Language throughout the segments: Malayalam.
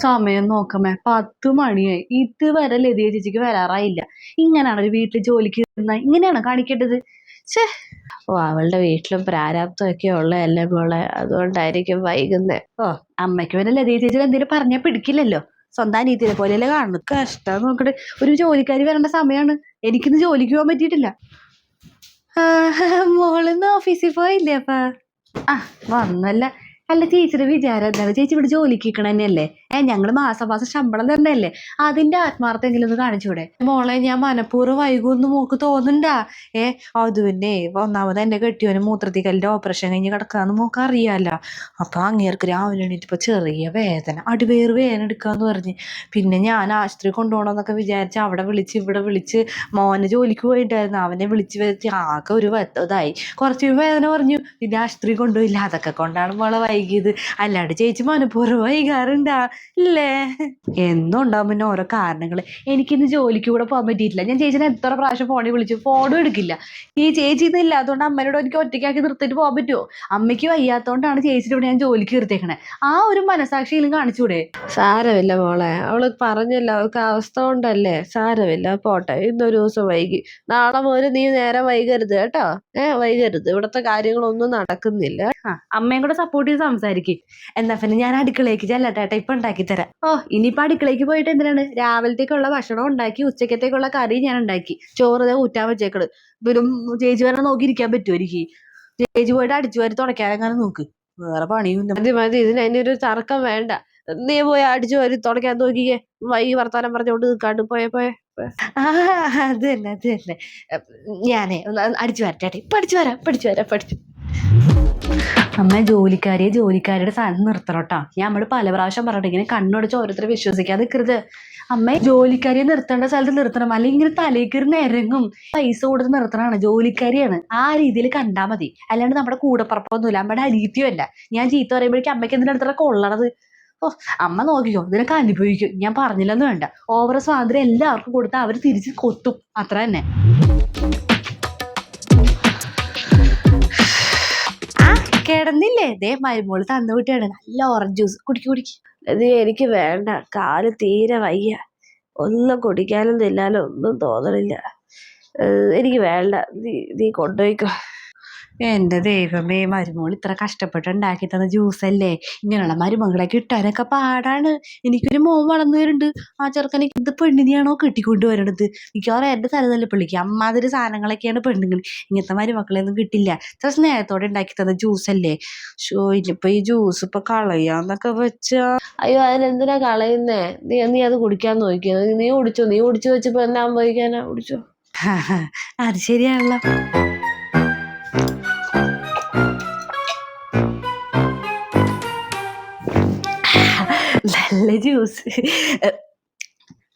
സമയം നോക്കമേ. പത്ത് മണിയായി. ഇതുവരെ ലതിയ ചേച്ചിക്ക് വരാറായില്ല. ഇങ്ങനെയാണ് ഒരു വീട്ടിൽ ജോലിക്ക് ഇരുന്ന ഇങ്ങനെയാണ് കാണിക്കേണ്ടത്? ഛേ. ഓ അവളുടെ വീട്ടിലും പ്രാരാബ്ദമൊക്കെ ഉള്ളതല്ലേ മോളെ. അതുകൊണ്ടായിരിക്കും വൈകുന്നേ. ഓ അമ്മയ്ക്ക് വരെ ലതിയ ചേച്ചി എന്തെങ്കിലും പറഞ്ഞാൽ പിടിക്കില്ലല്ലോ. സ്വന്തം അനിയത്തിനെ പോലെയല്ലേ കാണുന്നു കഷ്ടം നോക്കട്ടെ. ഒരു ജോലിക്കാരി വരേണ്ട സമയമാണ് എനിക്കിന്ന് ജോലിക്ക് പോകാൻ പറ്റിയിട്ടില്ല. മോളിന്ന് ഓഫീസിൽ പോയില്ലേ അപ്പ? ആ വന്നല്ല. അല്ല ചേച്ചിയുടെ വിചാരം എന്താണ്? ചേച്ചി ഇവിടെ ജോലിക്ക് നിൽക്കണ തന്നെയല്ലേ ഏ ഞങ്ങൾ മാസം മാസം ശമ്പളം തന്നെയല്ലേ അതിന്റെ ആത്മാർത്ഥെങ്കിലും ഒന്ന് കാണിച്ചൂടെ? മോളെ ഞാൻ മനഃപൂർവം വൈകുമെന്ന് മോക്ക് തോന്നുന്നുണ്ടാ? ഏ അത് പിന്നെ ഒന്നാമത് എന്റെ കെട്ടിയോന് മൂത്രത്തിക്കലിന്റെ ഓപ്പറേഷൻ കഴിഞ്ഞ് കിടക്കാന്ന് മോക്ക് അറിയാലോ അപ്പൊ അങ്ങേർക്ക് രാവിലെ എണീറ്റപ്പോ ചെറിയ വേദന അടിവേറ് വേദന എടുക്കാന്ന് പറഞ്ഞ്. പിന്നെ ഞാൻ ആശുപത്രി കൊണ്ടുപോകണമെന്നൊക്കെ വിചാരിച്ച് അവിടെ വിളിച്ച് ഇവിടെ വിളിച്ച് മോനെ ജോലിക്ക് പോയിട്ടായിരുന്നു അവനെ വിളിച്ച് വരുത്തി ആകെ ഒരു ഇതായി കുറച്ച് വേദന പറഞ്ഞു പിന്നെ ആശുപത്രി കൊണ്ടുപോയില്ല. അതൊക്കെ കൊണ്ടാണ് മോളെ വൈകിയത്. അല്ലാണ്ട് ചേച്ചി മനഃപൂർവം വൈകാറുണ്ടാ? ഇല്ലേ? എന്നും ഉണ്ടാവും പിന്നെ ഓരോ കാരണങ്ങൾ എനിക്കിന്ന് ജോലിക്ക് കൂടെ പോകാൻ പറ്റിയിട്ടില്ല. ഞാൻ ചേച്ചിനെ എത്ര പ്രാവശ്യം ഫോണിൽ വിളിച്ചു. ഫോണും എടുക്കില്ല. ഈ ചേച്ചി ഇന്നില്ല അതുകൊണ്ട് അമ്മയോട് എനിക്ക് ഒറ്റയ്ക്കാക്കി നിർത്തിയിട്ട് പോകാൻ പറ്റുമോ അമ്മയ്ക്ക് വയ്യാത്തതുകൊണ്ടാണ് ചേച്ചിയുടെ ഇവിടെ ഞാൻ ജോലിക്ക് നിർത്തിയേക്കണേ. ആ ഒരു മനസാക്ഷിയിലും കാണിച്ചൂടെ? സാരമില്ല മോളെ. അവൾ പറഞ്ഞല്ലോ അവൾക്ക് അവസ്ഥ കൊണ്ടല്ലേ? സാരമില്ല പോട്ടെ. ഇന്നൊരു ദിവസം വൈകി. നാളെ മുതൽ നീ നേരെ വൈകരുത് കേട്ടോ. ഏ വൈകരുത്. ഇവിടുത്തെ കാര്യങ്ങളൊന്നും നടക്കുന്നില്ല. അമ്മയും കൂടെ സപ്പോർട്ട് ചെയ്ത് സംസാരിക്കും. എന്നാ പിന്നെ ഞാൻ അടുക്കളയ്ക്ക് ചെല്ലട്ടെ ഇപ്പൊ ഉണ്ടാക്കി തരാം. ഓ ഇനിയിപ്പോ അടുക്കളയ്ക്ക് പോയിട്ട് എന്തിനാണ്? രാവിലത്തേക്കുള്ള ഭക്ഷണം ഉണ്ടാക്കി ഉച്ചക്കത്തേക്കുള്ള കറി ഞാൻ ഉണ്ടാക്കി. ചോറ് ഊറ്റാൻ വെച്ചേക്കൾ വെറും ചേച്ചി വരണം നോക്കിയിരിക്കാൻ പറ്റുമോ എനിക്ക്? ചേച്ചി പോയിട്ട് അടിച്ചു വരെ തുടയ്ക്കാനെങ്ങനെ നോക്ക്. വേറെ പണിയും മതി മതി. ഇതിന് ഒരു തർക്കം വേണ്ട. നീ പോയി അടിച്ചു വരി തുടയ്ക്കാൻ നോക്കിക്കേ. വൈ വർത്താനം പറഞ്ഞോണ്ട് നിൽക്കാണ്ട് പോയെ പോയെ. ആ അത് തന്നെ അത് തന്നെ. ഞാനേ അടിച്ചു വരട്ടെ ഇപ്പൊ അടിച്ചു വരാം പഠിച്ചു വരാം പഠിച്ചു അമ്മ ജോലിക്കാരിയെ ജോലിക്കാരുടെ സാധനം നിർത്തണോട്ടാ. ഞാൻ നമ്മൾ പല പ്രാവശ്യം പറഞ്ഞിട്ട് ഇങ്ങനെ കണ്ണുടിച്ച് ഓരോരുത്തരെ വിശ്വസിക്കാതെ നിൽക്കരുത് അമ്മ ജോലിക്കാരിയെ നിർത്തേണ്ട സ്ഥലത്ത് നിർത്തണം. അല്ലെങ്കിൽ ഇങ്ങനെ തലയിൽ ഇറങ്ങും പൈസ കൊടുത്ത് നിർത്തണമാണ് ജോലിക്കാരിയാണ്. ആ രീതിയിൽ കണ്ടാൽ മതി. അല്ലാണ്ട് നമ്മുടെ കൂടപ്പുറപ്പൊന്നുമില്ല. അമ്മയുടെ അനീതിയും അല്ല. ഞാൻ ചീത്ത പറയുമ്പോഴേക്കും അമ്മയ്ക്ക് എന്തിനാ അടുത്തുള്ള കൊള്ളണത്? ഓ അമ്മ നോക്കിക്കോ. ഇതിനൊക്കെ അനുഭവിക്കും. ഞാൻ പറഞ്ഞില്ലെന്ന് വേണ്ട. ഓവർ സ്വാതന്ത്ര്യം എല്ലാവർക്കും കൊടുത്താൽ അവർ തിരിച്ച് കൊത്തും. അത്ര തന്നെ. കിടന്നില്ലേ ദേ മരുമോൾ തന്നു വിട്ടാണ് നല്ല ഓറഞ്ച് ജ്യൂസ് കുടിക്ക് കുടിക്ക്. എനിക്ക് വേണ്ട. കാൽ തീരെ വയ്യ. ഒന്നും കുടിക്കാനും തിന്നാനും ഒന്നും തോന്നണില്ല. എനിക്ക് വേണ്ട. നീ നീ കൊണ്ടുപോയിക്കോ. എന്റെ ദൈവമേ മരുമോൾ ഇത്ര കഷ്ടപ്പെട്ട് ഉണ്ടാക്കി തന്ന ജ്യൂസല്ലേ? ഇങ്ങനെയുള്ള മരുമകളെ കിട്ടാനൊക്കെ പാടാണ്. എനിക്കൊരു മോൻ വളർന്നു വരുന്നുണ്ട്. ആ ചെറുക്കനെ ഇത് പെണ്ണിനെയാണോ കെട്ടിക്കൊണ്ട് വരണത്? മിക്കവാറും എന്റെ തലതല്ല പുള്ളിക്ക്. അമ്മാതിരി സാധനങ്ങളൊക്കെയാണ് പെണ്ണുങ്ങൾ. ഇങ്ങനത്തെ മരുമക്കളെയൊന്നും കിട്ടില്ല. ഇത്ര സ്നേഹത്തോടെ ഉണ്ടാക്കി തന്ന ജ്യൂസല്ലേ? ഷോ ഇനിയിപ്പൊ ഈ ജ്യൂസ് ഇപ്പൊ കളയാന്നൊക്കെ വെച്ചാ. അയ്യോ അതിനെന്തിനാ കളയുന്നേ? നീ നീ അത് കുടിക്കാൻ നോക്കിയത് നീ കുടിച്ചോ? നീ കുടിച്ചു വെച്ചപ്പോ എന്നാ സംഭവിക്കാനാ? കുടിച്ചോ. അത് ശരിയാണല്ലോ. നല്ല ജ്യൂസ്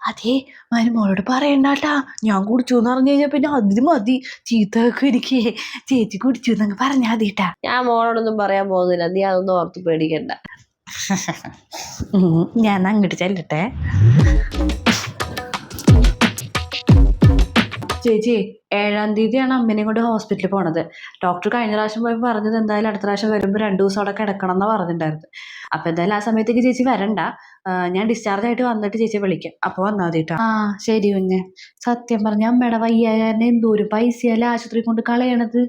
അതെ മരുമോളോട് പറയണ്ടാട്ടാ ഞാൻ കുടിച്ചു എന്ന് പറഞ്ഞു കഴിഞ്ഞാൽ പിന്നെ അതിന് മതി. ചീത്തയൊക്കെ എനിക്ക്. ചേച്ചി കുടിച്ചു എന്നങ്ങ് പറഞ്ഞാൽ മതിട്ടാ ഞാൻ മോളോടൊന്നും പറയാൻ പോകുന്നില്ല. നീ അതൊന്നും ഓർത്ത് പേടിക്കണ്ട. ഞാൻ അങ്ങോട്ട് ചെല്ലട്ടെ. ചേച്ചി ഏഴാം തീയതിയാണ് അമ്മേനെ കൊണ്ട് ഹോസ്പിറ്റലിൽ പോണത്. ഡോക്ടർ കഴിഞ്ഞ പ്രാവശ്യം പോയി പറഞ്ഞത് എന്തായാലും അടുത്ത പ്രാവശ്യം വരുമ്പോൾ രണ്ട് ദിവസം അവിടെ കിടക്കണം എന്നാണ് പറഞ്ഞിട്ടുണ്ടായിരുന്നു അപ്പൊ എന്തായാലും ആ സമയത്തേക്ക് ചേച്ചി വരണ്ട. ഞാൻ ഡിസ്ചാർജ് ആയിട്ട് വന്നിട്ട് ചേച്ചി വിളിക്കാം. അപ്പോൾ വന്നാൽ മതി കേട്ടോ ആ ശരി കുഞ്ഞെ. സത്യം പറഞ്ഞ അമ്മയുടെ വയ്യാകാരനെ എന്തോരം പൈസയല്ല ആശുപത്രി കൊണ്ട് കളയണത്?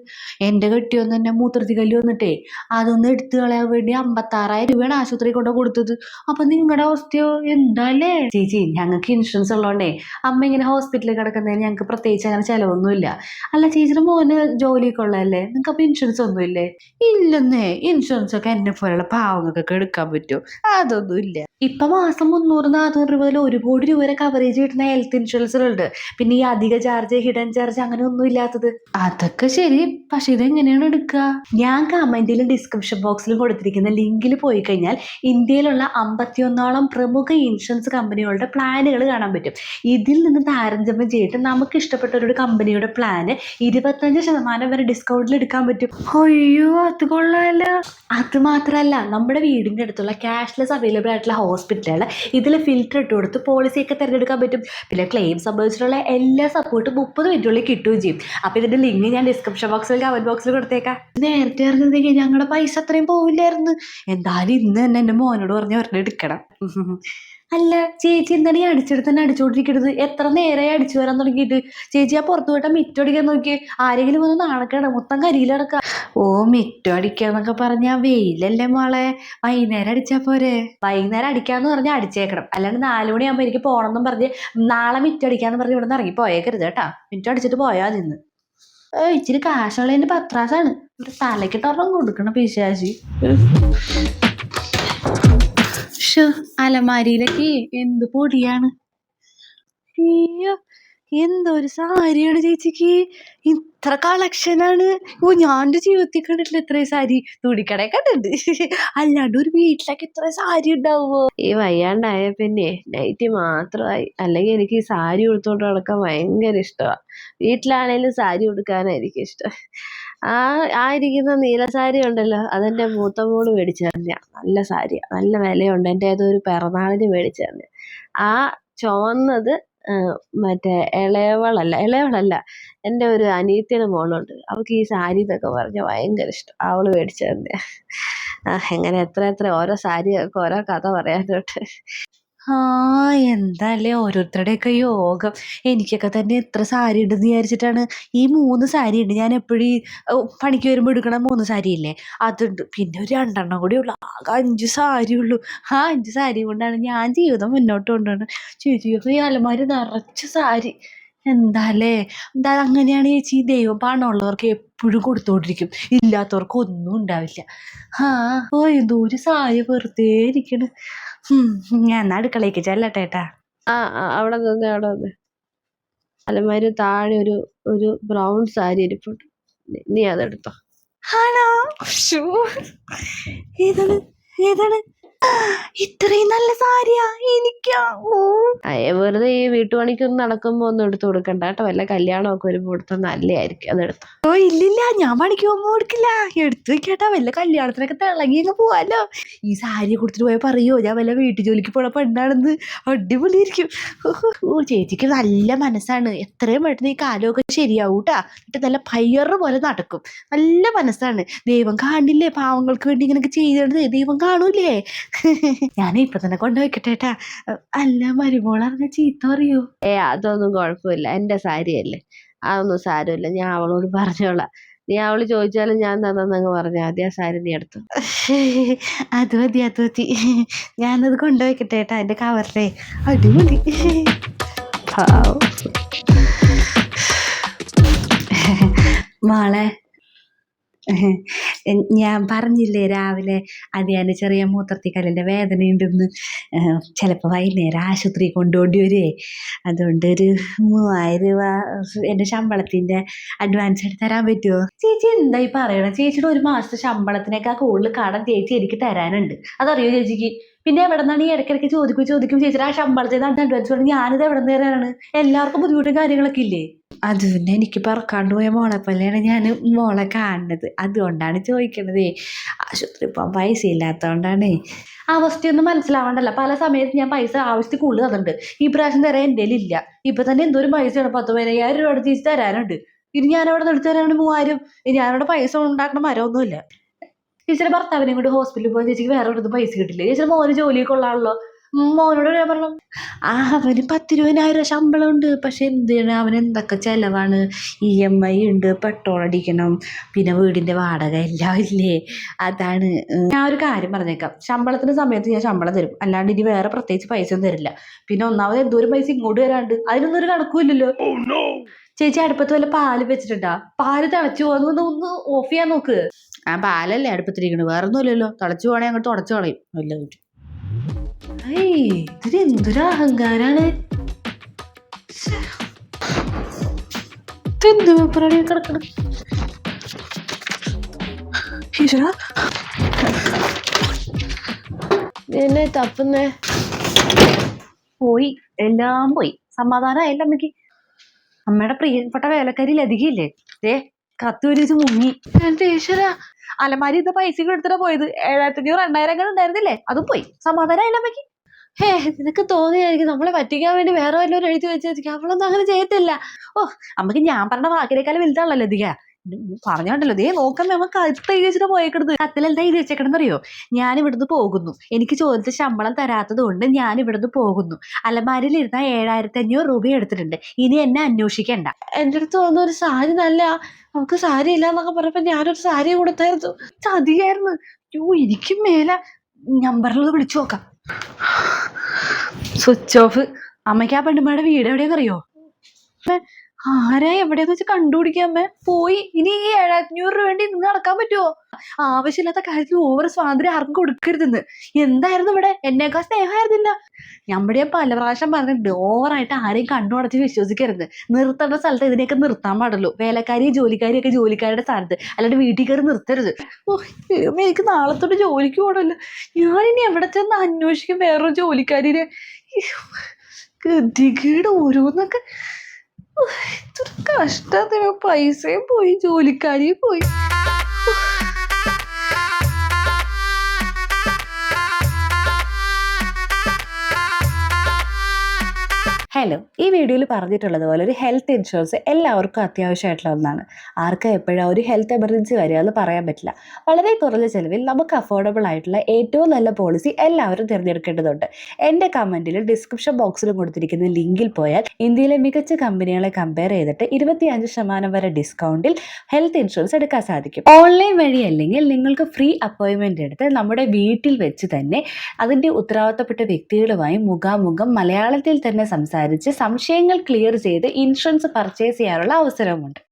എന്റെ കെട്ടിയൊന്നും എന്നെ മൂത്രത്തി കല്ല് വന്നിട്ടേ. അതൊന്ന് എടുത്തു കളയാൻ വേണ്ടി അമ്പത്താറായിരം രൂപയാണ് ആശുപത്രി കൊണ്ട് കൊടുത്തത്. അപ്പൊ നിങ്ങളുടെ അവസ്ഥയോ? എന്താല്ലേ? ചേച്ചി ഞങ്ങൾക്ക് ഇൻഷുറൻസ് ഉള്ളതുകൊണ്ടേ അമ്മ ഇങ്ങനെ ഹോസ്പിറ്റലിൽ കിടക്കുന്നതിന് ഞങ്ങൾക്ക് പ്രത്യേകിച്ച് അങ്ങനെ ചിലവൊന്നുമില്ല. അല്ല ചേച്ചിയുടെ മോന് ജോലിയൊക്കെ ഉള്ളതല്ലേ? നിങ്ങൾക്ക് അപ്പൊ ഇൻഷുറൻസ് ഒന്നുമില്ലേ? ഇല്ലെന്നേ ഇൻഷുറൻസ് ഒക്കെ എന്നെ പോലെയുള്ള പാവങ്ങൾക്കൊക്കെ എടുക്കാൻ പറ്റും? അതൊന്നും ഇല്ല ഇപ്പൊ മാസം മുന്നൂറ് നാനൂറ് രൂപ ഒരു കോടി രൂപ വരെ കവറേജ് കിട്ടുന്ന ഹെൽത്ത് ഇൻഷുറൻസുകളുണ്ട് പിന്നെ ഈ അധിക ചാർജ് ഹിഡൻ ചാർജ് അങ്ങനെ ഒന്നും ഇല്ലാത്തത്. അതൊക്കെ ശരി പക്ഷെ ഇതെങ്ങനെയാണ് എടുക്കുക? ഞാൻ കമന്റിലും ഡിസ്ക്രിപ്ഷൻ ബോക്സിലും കൊടുത്തിരിക്കുന്ന ലിങ്കിൽ പോയി കഴിഞ്ഞാൽ ഇന്ത്യയിലുള്ള അമ്പത്തിയൊന്നോളം പ്രമുഖ ഇൻഷുറൻസ് കമ്പനികളുടെ പ്ലാനുകൾ കാണാൻ പറ്റും. ഇതിൽ നിന്ന് താരതമ്യം ചെയ്തിട്ട് നമുക്ക് ഇഷ്ടപ്പെട്ട ഒരു കമ്പനിയുടെ പ്ലാന് ഇരുപത്തഞ്ച് ശതമാനം വരെ ഡിസ്കൗണ്ടിൽ എടുക്കാൻ പറ്റും. അയ്യോ അത് കൊള്ളാല്ല അത് മാത്രമല്ല നമ്മുടെ വീടിന്റെ അടുത്തുള്ള ക്യാഷ്ലെസ് അവൈലബിൾ ആയിട്ടുള്ള ഹോസ്പിറ്റലുകൾ ഇതിൽ ഫിൽറ്റർ ഇട്ട് കൊടുത്ത് പോളിസിയൊക്കെ തിരഞ്ഞെടുക്കാൻ പറ്റും. പിന്നെ ക്ലെയിം സംബന്ധിച്ചിട്ടുള്ള എല്ലാ സപ്പോർട്ടും മുപ്പത് മിനിറ്റുള്ളിൽ കിട്ടുകയും ചെയ്യും. അപ്പോൾ ഇതിന്റെ ലിങ്ക് ഞാൻ ഡിസ്ക്രിപ്ഷൻ ബോക്സിൽ കമന്റ് ബോക്സിൽ കൊടുത്തേക്കാം. നേരത്തെ അറിഞ്ഞതെങ്കിൽ ഞങ്ങളുടെ പൈസ അത്രയും പോവില്ലായിരുന്നു. എന്തായാലും ഇന്ന് തന്നെ എന്റെ മോനോട് പറഞ്ഞ് ഒരെണ്ണം അല്ല ചേച്ചി എന്താണ് ഈ അടിച്ചെടുത്ത് തന്നെ അടിച്ചുകൊണ്ടിരിക്കുന്നത് എത്ര നേരമായി അടിച്ചു വരാൻ തുടങ്ങിയിട്ട്? ചേച്ചി ആ പുറത്തു പോയിട്ട് മിറ്റടിക്കാൻ നോക്കി ആരെങ്കിലും ഒന്ന് നാണക്കേണ്ട മൊത്തം കരിയിലടക്ക. ഓ മിറ്റോ അടിക്കാന്നൊക്കെ പറഞ്ഞാ വെയിലല്ലേ മോളെ? വൈകുന്നേരം അടിച്ചാ പോരെ? വൈകുന്നേരം അടിക്കാന്ന് പറഞ്ഞാൽ അടിച്ചേക്കണം. അല്ലാണ്ട് നാലു മണിയാകുമ്പോൾ എനിക്ക് പോകണമെന്നും പറഞ്ഞ് നാളെ മിറ്റോ അടിക്കാന്ന് പറഞ്ഞ് ഇവിടെ നിന്ന് ഇറങ്ങി പോയേക്കരുത് കേട്ടാ. മിറ്റോ അടിച്ചിട്ട് പോയാ നിന്ന് ഏ ഇച്ചിരി കാശുള്ളതിന്റെ പത്രാസാണ്. ഒരു തലക്കിട്ടൊരെണ്ണം കൊടുക്കണം പിശാശി അലമാരിയിലൊക്കെ എന്ത് പൊടിയാണ്? അയ്യോ എന്തൊരു സാരിയാണ് ചേച്ചിക്ക്? ഇത്ര കളക്ഷനാണ് ഓ ഞാൻ ജീവിതത്തിൽ കണ്ടിട്ടില്ല ഇത്രയും സാരി. തുണിക്കടയിൽ കണ്ടിട്ടുണ്ട്. അല്ലാണ്ട് ഒരു വീട്ടിലൊക്കെ ഇത്ര സാരി ഉണ്ടാവുമോ? ഈ വയ്യാണ്ടായ പിന്നെ നൈറ്റി മാത്രമായി. അല്ലെങ്കിൽ എനിക്ക് ഈ സാരി ഉടുത്തോണ്ട് നടക്കാൻ ഭയങ്കര ഇഷ്ടമാണ് വീട്ടിലാണേലും സാരി ഉടുക്കാനായിരിക്കും ഇഷ്ടം. ആ ആ ഇരിക്കുന്ന നീല സാരി ഉണ്ടല്ലോ അതെന്റെ മൂത്ത മോൾ മേടിച്ചു തന്നെയാ നല്ല സാരിയാ. നല്ല വിലയുണ്ട്. എന്റെ ഏതോ ഒരു പിറന്നാളിന് മേടിച്ചു തന്നെ. ആ ചുവന്നത് മറ്റേ ഇളയവളല്ല ഇളയവളല്ല. എന്റെ ഒരു അനിയത്തിയുടെ മോളുണ്ട്. അവൾക്ക് ഈ സാരി എന്നൊക്കെ പറഞ്ഞാൽ ഭയങ്കര ഇഷ്ടം. അവൾ മേടിച്ചു തന്നെയാ. എങ്ങനെ എത്ര എത്ര ഓരോ സാരിയൊക്കെ ഓരോ കഥ പറയാനോട്ട് ആ എന്താല്ലേ ഓരോരുത്തരുടെയൊക്കെ യോഗം. എനിക്കൊക്കെ തന്നെ എത്ര സാരി ഉണ്ടെന്ന് വിചാരിച്ചിട്ടാണ് ഈ മൂന്ന് സാരി ഉണ്ട്. ഞാൻ എപ്പോഴും പണിക്ക് വരുമ്പോൾ എടുക്കണ മൂന്ന് സാരി ഇല്ലേ? അതുണ്ട്. പിന്നെ ഒരു രണ്ടെണ്ണം കൂടി ഉള്ളു. ആകെ അഞ്ച് സാരി ഉള്ളൂ. ആ അഞ്ച് സാരി കൊണ്ടാണ് ഞാൻ ജീവിതം മുന്നോട്ട് കൊണ്ടുപോകുന്നത് ചേച്ചിയൊക്കെ ഈ അലമാരി നിറച്ച് സാരി. എന്താല്ലേ? എന്താ അങ്ങനെയാണ് ചേച്ചി ദൈവം പണമുള്ളവർക്ക് എപ്പോഴും കൊടുത്തോണ്ടിരിക്കും. ഇല്ലാത്തവർക്ക് ഒന്നും ഉണ്ടാവില്ല. ആ ഓ എന്തോ ഒരു സാരി വെറുതെ ഇരിക്കണ്. ഞാൻ അടുക്കളയ്ക്ക് ചെല്ലട്ടെ ഏട്ടാ. ആ അവിടെ നിന്ന് അവിടെ നിന്ന്. അലമാരി താഴെ ഒരു ഒരു ബ്രൗൺ സാരി ഇരിപ്പുണ്ട്. നീ- അതെടുത്തോ. ആണോ? ഇതാണ് ഏതാണ്? ഇത്രയും നല്ല സാരിയാ എനിക്കാ അയ്യ വെറുതെ ഈ വീട്ടുപണിക്കൊന്നും നടക്കുമ്പോ ഒന്നും എടുത്തു കൊടുക്കണ്ട കേട്ടോ. വല്ല കല്യാണമൊക്കെ വരുമ്പോ കൊടുത്താൽ നല്ലതായിരിക്കും അതെടുത്തോ. ഓ ഇല്ലില്ല ഞാൻ പണിക്ക് പോകുമ്പോ കൊടുക്കില്ല. എടുത്തു വെക്കട്ടാ വല്ല കല്യാണത്തിനൊക്കെ തിളങ്ങി അങ്ങ് പോവാലോ. ഈ സാരി കൊടുത്തിട്ട് പോയാൽ പറയോ? ഞാൻ വല്ല വീട്ടു ജോലിക്ക് പോണ പെണ്ണാണെന്ന്. അടിപൊളിയായിരിക്കും. ഓ ചേച്ചിക്ക് നല്ല മനസ്സാണ്. എത്രയും പെട്ടെന്ന് ഈ കാലമൊക്കെ ശരിയാവും കേട്ടാ എന്നിട്ട് നല്ല പയ്യറ് പോലെ നടക്കും. നല്ല മനസ്സാണ്. ദൈവം കാണില്ലേ പാവങ്ങൾക്ക് വേണ്ടി ഇങ്ങനെയൊക്കെ ചെയ്തത് ദൈവം കാണൂലേ ഞാൻ ഇപ്പൊ തന്നെ കൊണ്ടുവയ്ക്കട്ടെ ഏട്ടാ അല്ല മരുമോളറിഞ്ഞ ചീത്ത പറയൂ? ഏ അതൊന്നും കുഴപ്പമില്ല. എന്റെ സാരിയല്ലേ. അതൊന്നും സാരമില്ല. ഞാൻ അവളോട് പറഞ്ഞോളാം. നീ അവൾ ചോദിച്ചാലും ഞാൻ തന്നെന്നങ്ങ് പറഞ്ഞു ആദ്യം ആ സാരി നീ എടുത്തു. അത് മതി അത് മതി. ഞാനത് കൊണ്ടുവയ്ക്കട്ടെ ഏട്ടാ എന്റെ കവറിലേ അടിപൊളി. മോളെ ഞാൻ പറഞ്ഞില്ലേ രാവിലെ അതിയാന്റെ ചെറിയ മൂത്രത്തിക്കല്ലിന്റെ വേദനയുണ്ടെന്ന്. ചിലപ്പോൾ വൈകുന്നേരം ആശുപത്രി കൊണ്ടുപോണ്ടി വരുവേ അതുകൊണ്ട് ഒരു മൂവായിരം രൂപ എന്റെ ശമ്പളത്തിന്റെ അഡ്വാൻസ് ആയിട്ട് തരാൻ പറ്റുമോ ചേച്ചി എന്താ ഈ പറയണത് ചേച്ചിയുടെ ഒരു മാസത്തെ ശമ്പളത്തിനേക്കാൾ കൂടുതൽ കടം ചേച്ചി എനിക്ക് തരാനുണ്ട്. അതറിയോ ചേച്ചിക്ക്? പിന്നെ എവിടെ നിന്നാണ് ഈ ഇടയ്ക്കിടയ്ക്ക് ചോദിക്കും ചോദിക്കും ചേച്ചിയുടെ ആ ശമ്പളത്തിൽ നിന്ന് അഡ്വാൻസ് ഞാനിത് എവിടെ നിന്ന് തരാനാണ്? എല്ലാവർക്കും ബുദ്ധിമുട്ടും കാര്യങ്ങളൊക്കെ ഇല്ലേ? അത് പിന്നെ എനിക്ക് പറക്കാണ്ട് പോയ മോളെ പോലെയാണ് ഞാൻ മോളെ കാണുന്നത്. അതുകൊണ്ടാണ് ചോദിക്കണതേ. ആശുപത്രി പോകാൻ പൈസ ഇല്ലാത്തതുകൊണ്ടാണ് അവസ്ഥയൊന്നും മനസ്സിലാവണ്ടല്ല. പല സമയത്ത് ഞാൻ പൈസ ആവശ്യത്തിൽ കൂടുതൽ തന്നിട്ടുണ്ട്. ഈ പ്രാവശ്യം തരാൻ എന്റെ ഇല്ല. ഇപ്പൊ തന്നെ എന്തോരം പൈസയാണ്. പത്ത് പതിനയ്യായിരം രൂപ തിരിച്ച് തരാനുണ്ട്. ഇനി ഞാനവിടെ നിന്ന് എടുത്ത് തരാനുണ്ട് മൂവായിരം. ഇനി ഞാനവിടെ പൈസ ഉണ്ടാക്കണ മരമൊന്നുമില്ല. ചേച്ചിയുടെ ഭർത്താവിനെയും കൊണ്ട് ഹോസ്പിറ്റലിൽ പോയി. ചേച്ചിക്ക് വേറെ ഇവിടുന്ന് പൈസ കിട്ടില്ല. ചേച്ചിയുടെ മോന് ജോലിയൊക്കെ ഉള്ളതാണല്ലോ ഉം, മോനോട് ഞാൻ പറഞ്ഞു ആ അവന് പത്തിരുപതിനായിരം ശമ്പളം ഉണ്ട് പക്ഷെ എന്താണ്? അവൻ എന്തൊക്കെ ചിലവാണ്? ഇ എം ഐ ഉണ്ട് പെട്രോൾ അടിക്കണം പിന്നെ വീടിന്റെ വാടക എല്ലാം ഇല്ലേ? അതാണ് ഞാൻ ഒരു കാര്യം പറഞ്ഞേക്കാം. ശമ്പളത്തിന് സമയത്ത് ഞാൻ ശമ്പളം തരും. അല്ലാണ്ട് ഇനി വേറെ പ്രത്യേകിച്ച് പൈസ ഒന്നും തരില്ല. പിന്നെ ഒന്നാമത് എന്തോരം പൈസ ഇങ്ങോട്ട് വരാണ്ട്? അതിനൊന്നും ഒരു കണക്കുമില്ലല്ലോ ചേച്ചി അടുപ്പത്ത് വല്ല പാൽ വെച്ചിട്ടുണ്ടാ? പാൽ തിളച്ചു പോകുന്ന ഒന്ന് ഓഫ് ചെയ്യാൻ നോക്ക്. ആ പാലല്ലേ അടുപ്പത്തിരിക്കണു വേറെ ഒന്നുമില്ലല്ലോ തിളച്ചു പോകണേ അങ്ങോട്ട് തുടച്ചു കളയും. നല്ല കുറ്റി ഏയ് ഇതിന് എന്തൊരു അഹങ്കാരാണ്? ശ്ശെ. ഇതെന്ത് പേപ്പറാണ് ഈ കിടക്കണത്? ഈശ്വരാ. നീ എന്നെ തപ്പുന്നേ? പോയി എല്ലാം പോയി. സമാധാനമായില്ല അമ്മയ്ക്ക് അമ്മയുടെ പ്രിയപ്പെട്ട വേലക്കാരി ലതികയില്ലേ ദേ കത്തുരിച്ച് മുങ്ങി. എന്റെ ഈശ്വര? അലമാരി ഇത് പൈസ എടുത്തിട്ടാ പോയത്. ഏഴായിരത്തി അഞ്ഞൂറ് രണ്ടായിരം അങ്ങനെ ഉണ്ടായിരുന്നില്ലേ? അതും പോയി. സമാധാനമായില്ല അമ്മയ്ക്ക് ഹേ നിനക്ക് തോന്നിയായിരിക്കും നമ്മളെ പറ്റിക്കാൻ വേണ്ടി വേറെ വല്ലവരും എഴുതി വെച്ചായിരിക്കും അവളൊന്നും അങ്ങനെ ചെയ്യത്തില്ല. ഓ നമുക്ക് ഞാൻ പറഞ്ഞ വാക്കിനേക്കാളും വലുതാണല്ലോ ലതിക. പറഞ്ഞോണ്ടല്ലോ. ദേ നോക്കാൻ നമുക്ക് കത്ത് എഴുതി വെച്ചിട്ട് പോയേക്കണത്. കത്തിൽ എന്താ എഴുതി വെച്ചേക്കണെന്നറിയോ ഞാൻ ഇവിടുന്ന് പോകുന്നു. എനിക്ക് ചോദിച്ച ശമ്പളം തരാത്തത് കൊണ്ട് ഞാൻ ഇവിടുന്ന് പോകുന്നു. അലമാരിയിൽ ഇരുന്ന ഏഴായിരത്തി അഞ്ഞൂറ് രൂപ എടുത്തിട്ടുണ്ട്. ഇനി എന്നെ അന്വേഷിക്കണ്ട. എന്റെ അടുത്ത് വന്ന ഒരു സാരി നല്ല നമുക്ക് സാരി ഇല്ല എന്നൊക്കെ പറഞ്ഞപ്പോ ഞാനൊരു സാരി കൊടുത്തായിരുന്നു. ചതിയായിരുന്നു യോ എനിക്കും മേല. നമ്പറിൽ വിളിച്ചു നോക്കാം. സ്വിച്ച് ഓഫ് അമ്മയ്ക്ക് ആ പെണ്ണുമ്മയുടെ വീട് എവിടെയെന്ന് അറിയോ ആരാ എവിടെയെന്ന് വെച്ച് കണ്ടുപിടിക്കാൻ അമ്മ? പോയി. ഇനി ഈ ഏഴായിരത്തിഞ്ഞൂറ് രൂപ വേണ്ടി നിന്ന് നടക്കാൻ പറ്റുമോ ആവശ്യമില്ലാത്ത കാര്യത്തിൽ ഓവർ സ്വാതന്ത്ര്യം ആർക്കും കൊടുക്കരുതെന്ന്. എന്തായിരുന്നു ഇവിടെ? എന്നേക്കാൾ സ്നേഹമായിരുന്നില്ല. നമ്മുടെ പല പ്രാവശ്യം പറഞ്ഞിട്ടുണ്ട് ഓവറായിട്ട് ആരെയും കണ്ണുടച്ച് വിശ്വസിക്കരുത്. നിർത്തേണ്ട സ്ഥലത്ത് ഇതിനെയൊക്കെ നിർത്താൻ പാടുള്ളൂ. വേലക്കാരി ജോലിക്കാരിയൊക്കെ ജോലിക്കാരുടെ സ്ഥാനത്ത്. അല്ലാണ്ട് വീട്ടിൽ കയറി നിർത്തരുത്. എനിക്ക് നാളെ തൊട്ട് ജോലിക്ക് പോകണമല്ലോ. ഞാനിനി എവിടെ ചെന്ന് അന്വേഷിക്കും വേറൊരു ജോലിക്കാരിനെ? ഗതികേട് ഓരോന്നൊക്കെ. ഇത്ര കഷ്ടത്തിന് പൈസയും പോയി ജോലിക്കാരിയും പോയി. ഹലോ ഈ വീഡിയോയിൽ പറഞ്ഞിട്ടുള്ളത് പോലെ ഒരു ഹെൽത്ത് ഇൻഷുറൻസ് എല്ലാവർക്കും അത്യാവശ്യമായിട്ടുള്ള ഒന്നാണ്. ആർക്കും എപ്പോഴാണ് ഒരു ഹെൽത്ത് എമർജൻസി വരിക എന്ന് പറയാൻ പറ്റില്ല. വളരെ കുറഞ്ഞ ചിലവിൽ നമുക്ക് അഫോർഡബിൾ ആയിട്ടുള്ള ഏറ്റവും നല്ല പോളിസി എല്ലാവരും തിരഞ്ഞെടുക്കേണ്ടതുണ്ട്. എന്റെ കമന്റിൽ ഡിസ്ക്രിപ്ഷൻ ബോക്സിൽ കൊടുത്തിരിക്കുന്ന ലിങ്കിൽ പോയാൽ ഇന്ത്യയിലെ മികച്ച കമ്പനികളെ കമ്പയർ ചെയ്തിട്ട് ഇരുപത്തിയഞ്ച് ശതമാനം വരെ ഡിസ്കൗണ്ടിൽ ഹെൽത്ത് ഇൻഷുറൻസ് എടുക്കാൻ സാധിക്കും. ഓൺലൈൻ വഴി അല്ലെങ്കിൽ നിങ്ങൾക്ക് ഫ്രീ അപ്പോയിൻമെന്റ് എടുത്ത് നമ്മുടെ വീട്ടിൽ വെച്ച് തന്നെ അതിന്റെ ഉത്തരവാദിത്തപ്പെട്ട വ്യക്തികളുമായി മുഖാമുഖം മലയാളത്തിൽ തന്നെ സംസാരിച്ച് സംശയങ്ങൾ ക്ലിയർ ചെയ്ത് ഇൻഷുറൻസ് പർച്ചേസ് ചെയ്യാനുള്ള അവസരവുമുണ്ട്.